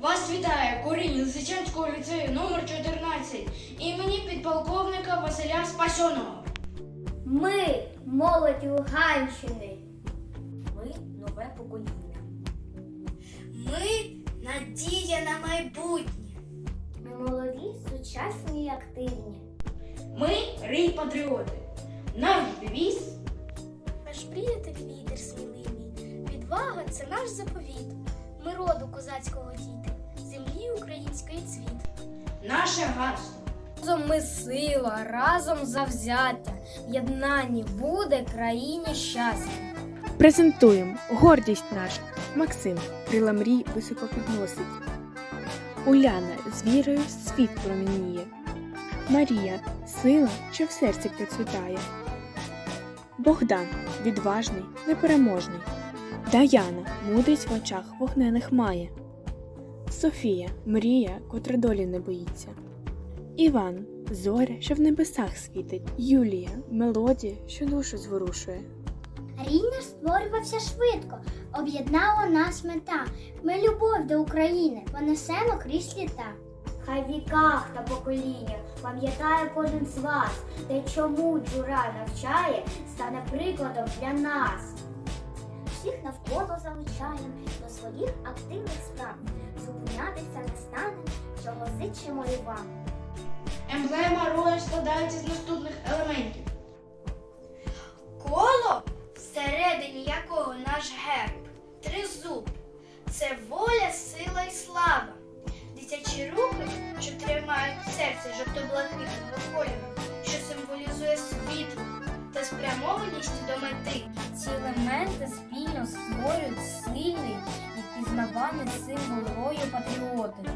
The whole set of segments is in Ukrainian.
Вас вітає корінь Лисичанського ліцею номер 14 імені підполковника Василя Спасьоного. Ми молодь Луганщини. Ми нове покоління. Ми надія на майбутнє. Ми молоді, сучасні і активні. Ми рій патріоти. Наш девіз Наш приятель лідер сміливий. Відвага це наш заповіт. Ми роду козацького діти, землі української цвіт. наше гасло. Разом ми сила, разом завзяття. В єднанні буде країні щастя. Презентуємо гордість наша. Максим крила мрій високо підносить. Уляна з вірою світ промініє. Марія сила, що в серці процвітає. Богдан відважний, непереможний. Даяна мудрість в очах вогнених має. Софія мрія, котра долі не боїться. Іван зоря, що в небесах світить. Юлія мелодія, що душу зворушує. Рій створювався швидко, об'єднала нас мета. Ми любов до України понесемо крізь літа. Хай віках та поколіннях пам'ятає кожен з вас, де чому джура навчає, стане прикладом для нас. Всіх навколо залучаємо до своїх активних справ. Зупинятися не стане, чого зичимо і вам. Емблема рою складається з наступних елементів. Коло, всередині якого наш герб, тризуб. Це воля, сила і слава. Дитячі руки, що тримають серце жовто-блакитного кольору, що символізує світло та спрямованість до мети. Ці елементи спільно створюють сильний і впізнаваний символ рою патріоти,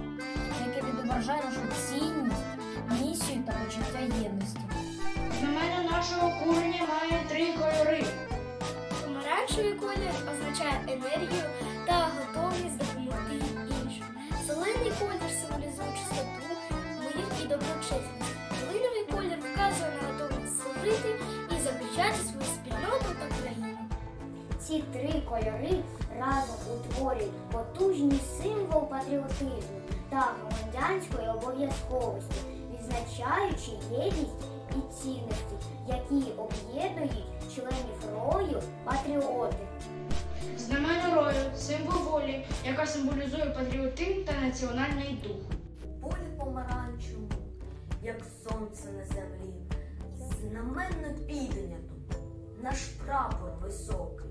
який відображає нашу цінність, місію та почуття єдності. Знамена нашого куреня має три кольори. Помаранчевий колір означає енергію та готовність допомогти іншим. Зелений колір символізує чистоту, мир і доброчесність. Ці три кольори разом утворюють потужний символ патріотизму та громадянської обов'язковості, відзначаючи єдність і цінності, які об'єднують членів рою патріоти. Знамена рою символ волі, яка символізує патріотизм та національний дух. Полі помаранчевому, як сонце на землі. Знаменно піднято наш прапор високий,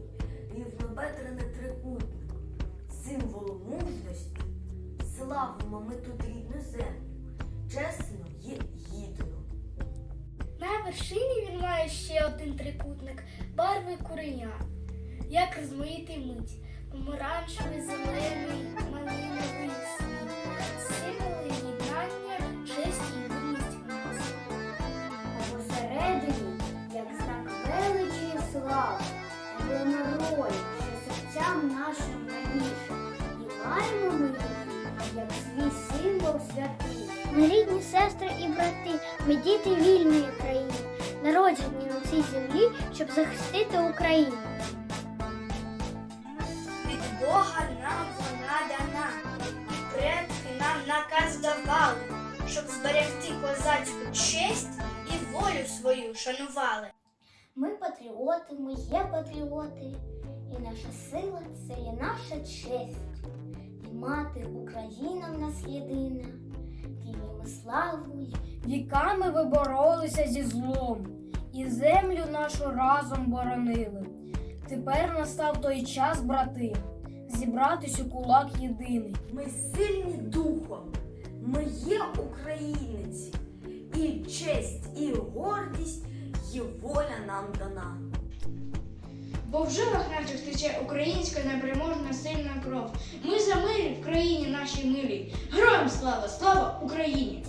рівнобедрений трикутник, символ мужності. Славимо ми тут рідну землю, чесно і гідно. На вершині він має ще один трикутник барви куреня. Як розмаїти мить, помаранчевий, зелений, малиновий світ, символи єднання, честь і гідність в нас. А посередині, як знак величі і слави, рою, серцям нашим навіше. І маємо ми її, як свій символ святий. Ми рідні сестри і брати, ми діти вільної країни, народжені на цій землі, щоб захистити Україну. Від Бога нам вона дана, і предки нам наказ давали, щоб зберегти козацьку честь і волю свою шанували. Ми патріоти, ми є патріоти, і наша сила це є наша честь. І мати Україна в нас єдина, її славою. Віками ви боролися зі злом, і землю нашу разом боронили. Тепер настав той час, брати, зібратись у кулак єдиний. Ми сильні духом, ми є українці, і честь, і гордість, і воля нам дана. Бо в жилах наших тече українська непереможна сильна кров. Ми за мир в країні нашій милій. Героям слава, слава Україні!